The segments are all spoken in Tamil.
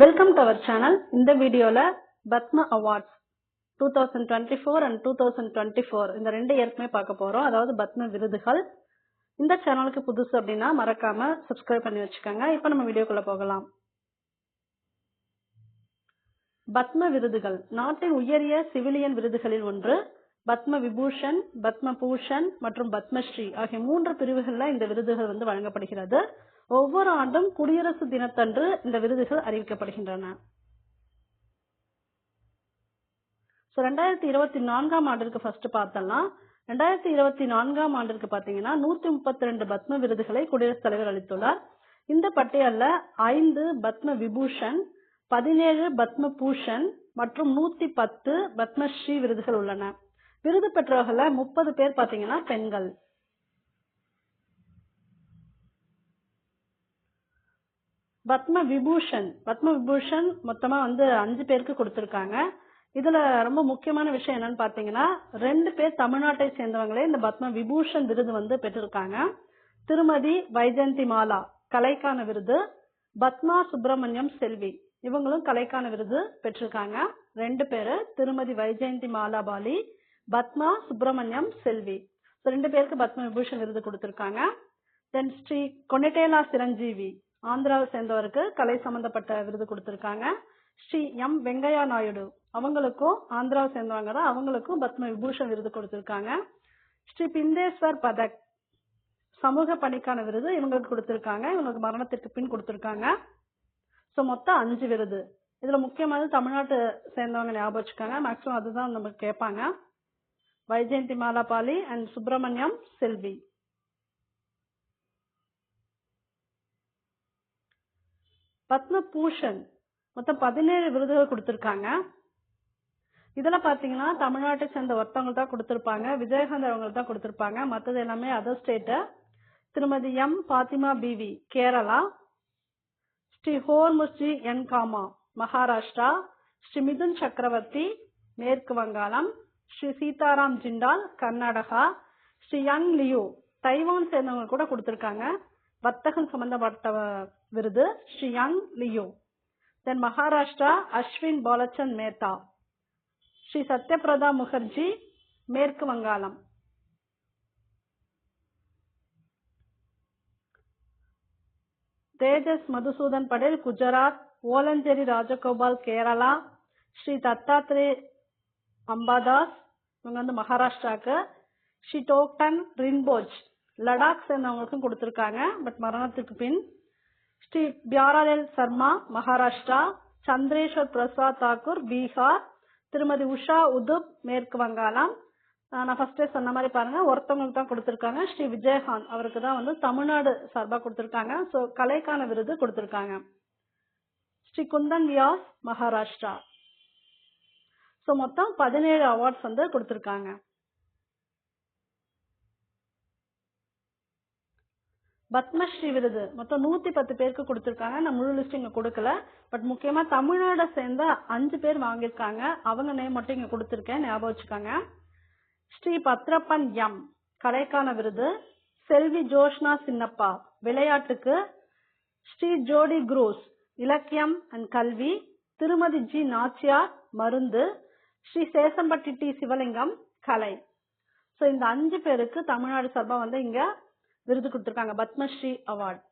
வெல்கம் டு அவர் சேனல் இந்த வீடியோல Padma awards two thousand twenty four and two thousand twenty four இந்த ரெண்டு இயர்க்குமே பார்க்க போறோம். அதாவது பத்ம விருதுகள். இந்த சேனலுக்கு புதுசு அப்படின்னா மறக்காம சப்ஸ்கிரைப் பண்ணி வச்சுக்கோங்க. இப்போ நம்ம வீடியோக்குள்ள போகலாம். பத்ம விருதுகள். நாட்டின் உயரிய சிவிலியன் விருதுகளில் ஒன்று பத்ம விபூஷன் பத்ம பூஷன் மற்றும் பத்மஸ்ரீ ஆகிய மூன்று பிரிவுகளில் இந்த விருதுகள் வந்து வழங்கப்படுகிறது. ஒவ்வொரு ஆண்டும் குடியரசு தினத்தன்று இந்த விருதுகள் அறிவிக்கப்படுகின்றன. ஸோ ரெண்டாயிரத்தி இருபத்தி நான்காம் ஆண்டிற்கு ஃபர்ஸ்ட் பார்த்தோம்னா ரெண்டாயிரத்தி இருபத்தி நான்காம் ஆண்டிற்கு பார்த்தீங்கன்னா நூத்தி முப்பத்தி ரெண்டு பத்ம விருதுகளை குடியரசுத் தலைவர் அளித்துள்ளார். இந்த பட்டியலில் ஐந்து பத்ம விபூஷன் பதினேழு பத்ம பூஷன் மற்றும் நூத்தி பத்து பத்மஸ்ரீ விருதுகள் உள்ளன. விருது பெற்றவர்கள முப்பது பேர் பாத்தீங்கன்னா பெண்கள். பத்ம விபூஷன். பத்ம விபூஷன் மொத்தமா வந்து அஞ்சு பேருக்கு கொடுத்திருக்காங்க. இதுல ரொம்ப முக்கியமான விஷயம் என்னன்னு பாத்தீங்கன்னா ரெண்டு பேர் தமிழ்நாட்டை சேர்ந்தவங்களே இந்த பத்ம விபூஷன் விருது வந்து பெற்றிருக்காங்க. திருமதி வைஜந்தி மாலா கலைக்கான விருது. பத்மா சுப்பிரமணியம் செல்வி இவங்களும் கலைக்கான விருது பெற்றிருக்காங்க. ரெண்டு பேரு திருமதி வைஜெயந்தி மாலாபாலி பத்மா சுப்பிரமணியம் செல்வி. ரெண்டு பேருக்கு பத்ம விபூஷன் விருது கொடுத்திருக்காங்க. தென் ஸ்ரீ கொனட்டேலா சிரஞ்சீவி ஆந்திராவை சேர்ந்தவருக்கு கலை சம்பந்தப்பட்ட விருது கொடுத்துருக்காங்க. ஸ்ரீ எம். வெங்கையா நாயுடு. அவங்களுக்கும் ஆந்திராவை சேர்ந்தவங்க தான். அவங்களுக்கும் பத்ம விபூஷன் விருது கொடுத்துருக்காங்க. ஸ்ரீ பிந்தேஸ்வர் பதக் சமூக பணிக்கான விருது இவங்களுக்கு கொடுத்துருக்காங்க. இவங்களுக்கு மரணத்திற்கு பின் கொடுத்துருக்காங்க. ஸோ மொத்தம் அஞ்சு விருது. இதுல முக்கியமானது தமிழ்நாட்டு சேர்ந்தவங்க ஞாபகம் வச்சுக்காங்க. மேக்ஸிமம் அதுதான் நம்ம கேட்பாங்க. வைஜெயந்தி மாலாபாலி அண்ட் சுப்பிரமணியம் செல்வி. பத்மபூஷன். மொத்தம் பதினேழு விருதுகள் கொடுத்துருக்காங்க. இதெல்லாம் பாத்தீங்கன்னா தமிழ்நாட்டை சேர்ந்த ஒருத்தவங்க தான் கொடுத்துருப்பாங்க. விஜயகாந்த் அவங்களுக்கு தான் கொடுத்துருப்பாங்க. மற்றது எல்லாமே other state Thirumathi M. Fathima PV Kerala. Shri Hormusji N Kama Maharashtra. Shri Mithun Chakraborty மேற்கு Vangalam. Shri Sitaram Jindal Karnataka. Shri Young Liu Taiwan சேர்ந்தவங்க கூட கொடுத்துருக்காங்க. வர்த்தகம் சம்பந்தப்பட்ட விருது ஸ்ரீ யங் லியோ. தென் மகாராஷ்டிரா அஸ்வின் பாலச்சந்த் மேத்தா. ஸ்ரீ சத்யபிரதா முகர்ஜி மேற்கு வங்காளம். தேஜஸ் மதுசூதன் படேல் குஜராத் ஓலஞ்சேரி ராஜகோபால் கேரளா. ஸ்ரீ தத்தாத்ரே அம்பாதாஸ் இவங்க வந்து மகாராஷ்டிராக்கு. ஸ்ரீ டோக்டன் ரின்போஜ். லடாக் சேர்ந்தவங்களுக்கும் கொடுத்திருக்காங்க. பட் மரணத்துக்கு பின் ஸ்ரீ பியாராலேல் சர்மா மகாராஷ்டிரா சந்திரேஸ்வர் பிரசாத் தாக்கூர் பீகார் திருமதி உஷா உதுப் மேற்கு வங்காளம். நான் ஃபர்ஸ்டே சொன்ன மாதிரி பாருங்க. ஒருத்தவங்களுக்கு தான் கொடுத்திருக்காங்க. ஸ்ரீ விஜயகாந்த் அவருக்கு தான் வந்து தமிழ்நாடு சார்பா கொடுத்திருக்காங்க. ஸோ கலைக்கான விருது கொடுத்திருக்காங்க. ஸ்ரீ குந்தன் வியாஸ் மகாராஷ்டிரா. ஸோ மொத்தம் பதினேழு அவார்ட்ஸ் வந்து கொடுத்திருக்காங்க. பத்மஸ்ரீ விருது. மொத்தம் நூத்தி பத்து பேருக்கு கொடுத்திருக்காங்க. நான் முழு லிஸ்ட் இங்க கொடுக்கல. பட் முக்கியமா தமிழ்நாட சேர்ந்த அஞ்சு பேர் வாங்கியிருக்காங்க. அவங்க நேம் மட்டும் இங்க கொடுத்திருக்கேன். ஞாபகம் வச்சுக்காங்க. ஸ்ரீ பத்ரப்பன் எம் கலைக்கான விருது. செல்வி ஜோஷ்னா சின்னப்பா. விளையாட்டுக்கு ஸ்ரீ ஜோடி குரூஸ். இலக்கியம் அண்ட் கல்வி. திருமதி ஜி நாச்சியார். மருந்து. ஸ்ரீ சேசம்பட்டி டி சிவலிங்கம். கலை. ஸோ இந்த அஞ்சு பேருக்கு தமிழ்நாடு சார்பா வந்து இங்க விருது கொடுத்துருக்காங்க. பத்மஸ்ரீ அவார்ட்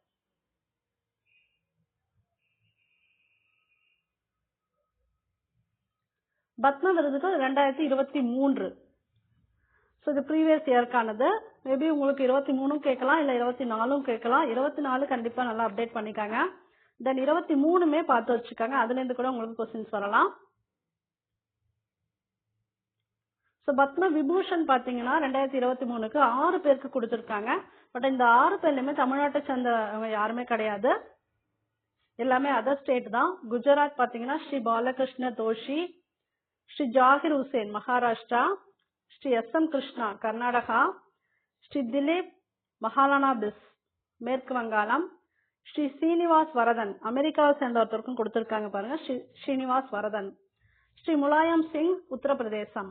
பத்ம விருதுக்கு ரெண்டாயிரத்தி இருபத்தி மூன்று. ஸோ இது ப்ரீவியஸ் இயர்க்கானது மேபி உங்களுக்கு இருபத்தி மூணும் கேட்கலாம் இல்லை இருபத்தி நாலும் கேட்கலாம். இருபத்தி நாலு கண்டிப்பாக நல்லா அப்டேட் பண்ணிக்காங்க. தென் இருபத்தி மூணுமே பார்த்து வச்சுக்காங்க. அதுலேருந்து கூட உங்களுக்கு கொஸ்டின்ஸ் வரலாம். ஸோ பத்ம விபூஷன் பார்த்தீங்கன்னா ரெண்டாயிரத்தி இருபத்தி மூணுக்கு ஆறு பேருக்கு கொடுத்துருக்காங்க. பட் இந்த ஆறு பேர்லையுமே தமிழ்நாட்டை சேர்ந்தவங்க யாருமே கிடையாது. எல்லாமே அதர் ஸ்டேட் தான். குஜராத் பாத்தீங்கன்னா Shri Balkrishna Doshi Shri Zakir Hussain Maharashtra Shri S M Krishna Karnataka Shri Dilip Mahalanabis மேற்கு வங்காளம் ஸ்ரீ ஸ்ரீனிவாஸ் வரதன் அமெரிக்காவை சேர்ந்த ஒருத்தருக்கும் கொடுத்திருக்காங்க பாருங்க ஸ்ரீ ஸ்ரீனிவாஸ் வரதன். ஸ்ரீ முலாயம் சிங் உத்தரப்பிரதேசம்.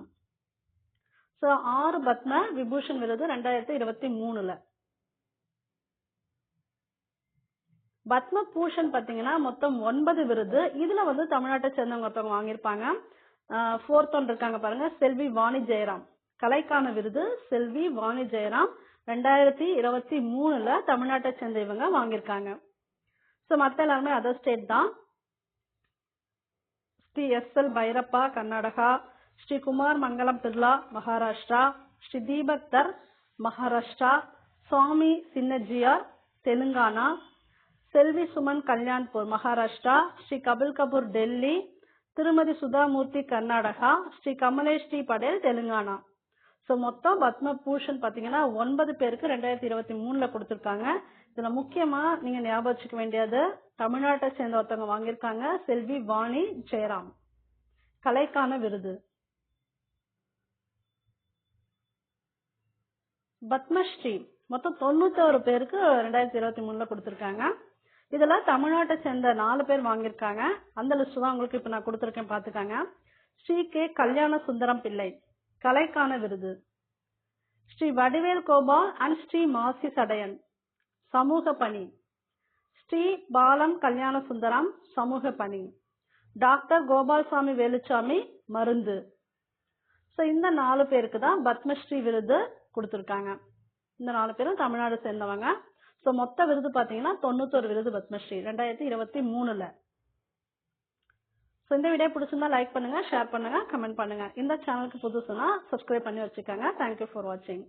ஸோ ஆறு பத்ம விபூஷன் விருது ரெண்டாயிரத்தி இருபத்தி மூணுல. பத்ம பூஷன் பாத்தீங்கன்னா மொத்தம் ஒன்பது விருது. இதுல வந்து தமிழ்நாட்டை சேர்ந்தவங்க ஒருத்தவங்க வாங்கியிருப்பாங்க. ஃபோர்த் ஒன் இருக்காங்க பாருங்க. செல்வி வாணி ஜெயராம். கலைக்கான விருது செல்வி வாணி ஜெயராம். ரெண்டாயிரத்தி இருபத்தி மூணுல தமிழ்நாட்டை சேர்ந்த இவங்க வாங்கியிருக்காங்க. ஸோ மற்ற எல்லாருமே அதர் ஸ்டேட் தான். Shri S L Bhyrappa Karnataka. Shri Kumar Mangalam Birla Maharashtra. Shri Deepak Dhar Maharashtra. Swami Chinna Jeeyar Telangana. Selvi Suman Kalyanpur Maharashtra Shri Kapil Kapoor Delhi Thirumathi Sudha Murty Karnataka Shri Kamlesh D. Patel Telangana. So மொத்தம் பத்ம பூஷன் பார்த்தீங்கன்னா ஒன்பது பேருக்கு ரெண்டாயிரத்தி இருபத்தி மூணில் கொடுத்துருக்காங்க. இதில் முக்கியமாக நீங்கள் ஞாபகம் வச்சுக்க வேண்டியது தமிழ்நாட்டை சேர்ந்த ஒருத்தவங்க வாங்கியிருக்காங்க செல்வி வாணி ஜெயராம். கலைக்கான விருது. பத்மஸ்ரீ. மொத்தம் தொண்ணூத்தோரு பேருக்கு ரெண்டாயிரத்தி இருபத்தி மூணுல கொடுத்துருக்காங்க. இதெல்லாம் தமிழ்நாட்டை சேர்ந்த நாலு பேர் வாங்கியிருக்காங்க. அந்த லிஸ்ட் தான் உங்களுக்கு இப்போ நான் கொடுத்துருக்கேன் பார்த்துக்காங்க. ஸ்ரீ கே கல்யாண சுந்தரம் பிள்ளை கலைக்கான விருது. ஸ்ரீ வடிவேல் கோபால் அண்ட் ஸ்ரீ மாசி சடையன் சமூக பணி. ஸ்ரீ பாலம் கல்யாண சுந்தரம் சமூக பணி. டாக்டர் கோபால்சாமி வேலுச்சாமி மருந்து. ஸோ இந்த நாலு பேருக்கு தான் பத்மஸ்ரீ விருது கொடுத்துருக்காங்க. இந்த நாலு பேரும் தமிழ்நாடு சேர்ந்தவங்க. ஸோ மொத்த விருது பார்த்தீங்கன்னா தொண்ணூத்தொரு விருது பத்மஸ்ரீ ரெண்டாயிரத்தி இருபத்தி மூணுல. ஸோ இந்த வீடியோ பிடிச்சிருந்தா லைக் பண்ணுங்க ஷேர் பண்ணுங்க கமெண்ட் பண்ணுங்க. இந்த சேனலுக்கு புதுசுனா சப்ஸ்கிரைப் பண்ணி வச்சுக்கோங்க. தேங்க்யூ ஃபார் வாட்சிங்